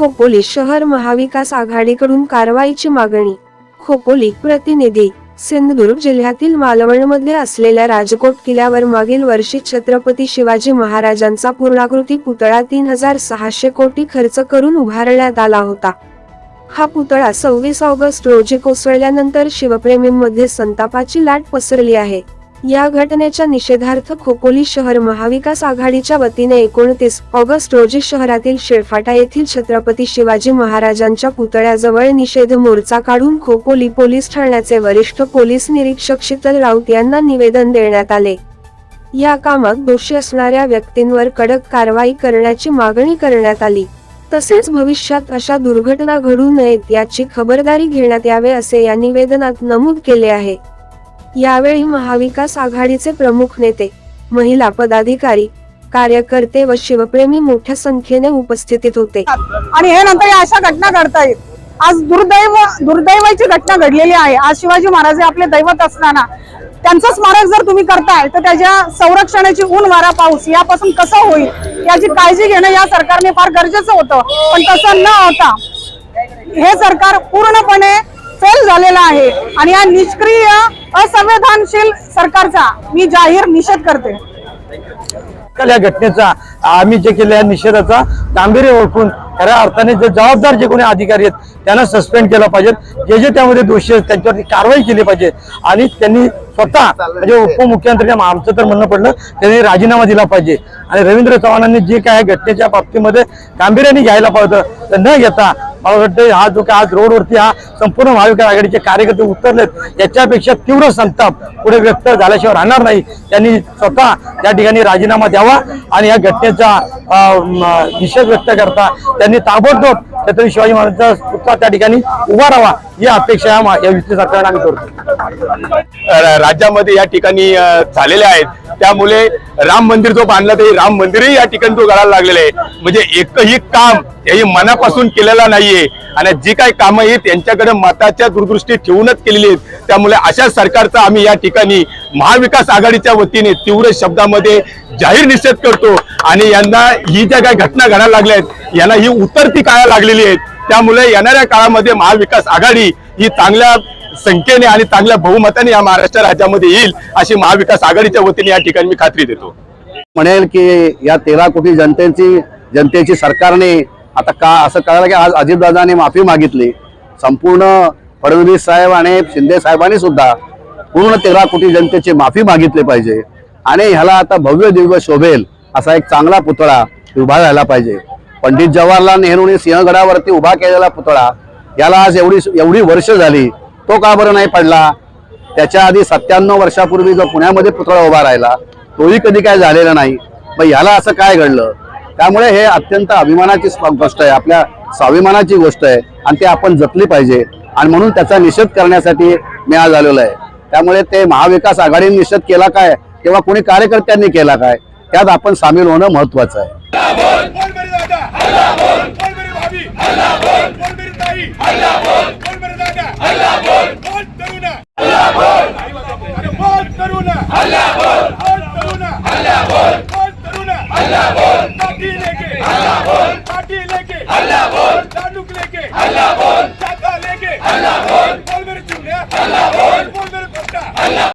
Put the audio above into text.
खोपोली शहर महाविकास आघाडीकडून कारवाईची मागणी. खोपोली प्रतिनिधी सिंधुदुर्ग जिल्ह्यातील मालवणमध्ये असलेल्या राजकोट किल्ल्यावर मागील वर्षी छत्रपती शिवाजी महाराजांचा पूर्णाकृती पुतळा तीन हजार सहाशे कोटी खर्च करून उभारण्यात आला होता. हा पुतळा सव्वीस ऑगस्ट रोजी कोसळल्यानंतर शिवप्रेमींमध्ये संतापाची लाट पसरली आहे. या घटनेच्या निषेधार्थ खोपोली शहर महाविकास आघाडीच्या वतीने एकोणतीस ऑगस्ट रोजी शहरातील शेळफाटा येथील छत्रपती शिवाजी महाराजांच्या पुतळ्याजवळ निषेध मोर्चा काढून खोपोली पोलीस ठाण्याचे वरिष्ठ पोलीस निरीक्षक शीतल राऊत यांना निवेदन देण्यात आले. या कामात दोषी असणाऱ्या व्यक्तींवर कडक कारवाई करण्याची मागणी करण्यात आली. तसेच भविष्यात अशा दुर्घटना घडू नयेत याची खबरदारी घेण्यात यावे असे या निवेदनात नमूद केले आहे. यावेळी महाविकास आघाडीचे प्रमुख नेते महिला पदाधिकारी कार्यकर्ते व शिवप्रेमी मोठ्या संख्येने उपस्थितीत होते. आणि हे नंतर अशा घटना घडतायत. आज दुर्दैव दुर्दैवाची घटना घडलेली आहे. आज शिवाजी महाराज हे आपले दैवत असताना त्यांचं स्मारक जर तुम्ही करताय तर त्याच्या संरक्षणाची ऊन वारा पाऊस यापासून कसं होईल याची काळजी घेणं या सरकारने फार गरजेचं होतं. पण तसं न होता हे सरकार पूर्णपणे फेल झालेला आहे. आणि या निष्क्रिय असंवेदनशील सरकारचा मी जाहीर निषेध करते. या घटनेचा आम्ही जे केले या निषेधाचा गांभीर्य ओळखून खऱ्या अर्थाने जे जबाबदार जे कोणी अधिकारी आहेत त्यांना सस्पेंड केला पाहिजे. जे जे त्यामध्ये दोषी आहेत त्यांच्यावरती कारवाई केली पाहिजे. आणि त्यांनी स्वतः म्हणजे उपमुख्यमंत्री आमचं तर म्हणणं पडलं त्यांनी राजीनामा दिला पाहिजे. आणि रवींद्र चव्हाणांनी जे काय घटनेच्या बाबतीमध्ये गांभीर्याने घ्यायला पाहिजे तर न घेता मला वाटतं हा जो काय आज रोडवरती हा संपूर्ण महाविकास आघाडीचे कार्यकर्ते उतरलेत याच्यापेक्षा तीव्र संताप पुढे व्यक्त झाल्याशिवाय राहणार नाही. त्यांनी स्वतः त्या ठिकाणी राजीनामा द्यावा आणि या घटनेचा अं, निषेध व्यक्त करता. त्यांनी ताबडतोब छत्रपती शिवाजी महाराजांचा पुतळा त्या ठिकाणी उभा राहावा ही अपेक्षा या मा- या सरकारने आम्ही करतो. राज्यामध्ये या ठिकाणी झालेल्या आहेत. त्यामुळे राम मंदिर जो बांधला ते राम मंदिरही या ठिकाणी तो घडायला लागलेलं आहे. म्हणजे एकही काम हे मनापासून केलेलं नाहीये. आणि जी काही कामं आहेत त्यांच्याकडे मताच्या दूरदृष्टी ठेवूनच केलेली आहेत. त्यामुळे अशा सरकारचा आम्ही या ठिकाणी महाविकास आघाडीच्या वतीने तीव्र शब्दामध्ये जाहीर निषेध करतो आणि यांना ही ज्या काही घटना घडायला लागल्या आहेत यांना ही उतरती काळा लागलेली आहेत त्यामुळे येणाऱ्या काळामध्ये महाविकास आघाडी ही चांगल्या संख्येने आणि चांगल्या बहुमताने या महाराष्ट्र राज्यामध्ये येईल अशी महाविकास आघाडीच्या वतीने या ठिकाणी मी खात्री देतो. म्हणेल की या तेरा कोटी जनतेची जनतेची सरकारने आता का असं कळालं की आज अजितदादाने माफी मागितली. संपूर्ण फडणवीस साहेब आणि शिंदे साहेबांनी सुद्धा पूर्ण तेरा कोटी जनतेची माफी मागितली पाहिजे. आणि ह्याला आता भव्य दिव्य शोभेल असा एक चांगला पुतळा उभा राहिला पाहिजे. पंडित जवाहरलाल नेहरूने सिंहगडावरती उभा केलेला पुतळा याला आज एवढी एवढी वर्ष झाली तो का बरं नाही पडला? त्याच्या आधी सत्त्याण्णव वर्षापूर्वी जो पुण्यामध्ये पुतळा उभा राहिला तोही कधी काय झालेला नाही. मग ह्याला असं काय घडलं? त्यामुळे हे अत्यंत अभिमानाची गोष्ट आहे आपल्या स्वाभिमानाची गोष्ट आहे आणि ते आपण जपली पाहिजे. आणि म्हणून त्याचा निषेध करण्यासाठी मी आज आलेलो आहे. त्यामुळे ते महाविकास आघाडीने निषेध केला काय? किंवा कोणी कार्यकर्त्यांनी केला काय? त्यात आपण सामील होणं महत्वाचं आहे. बोल!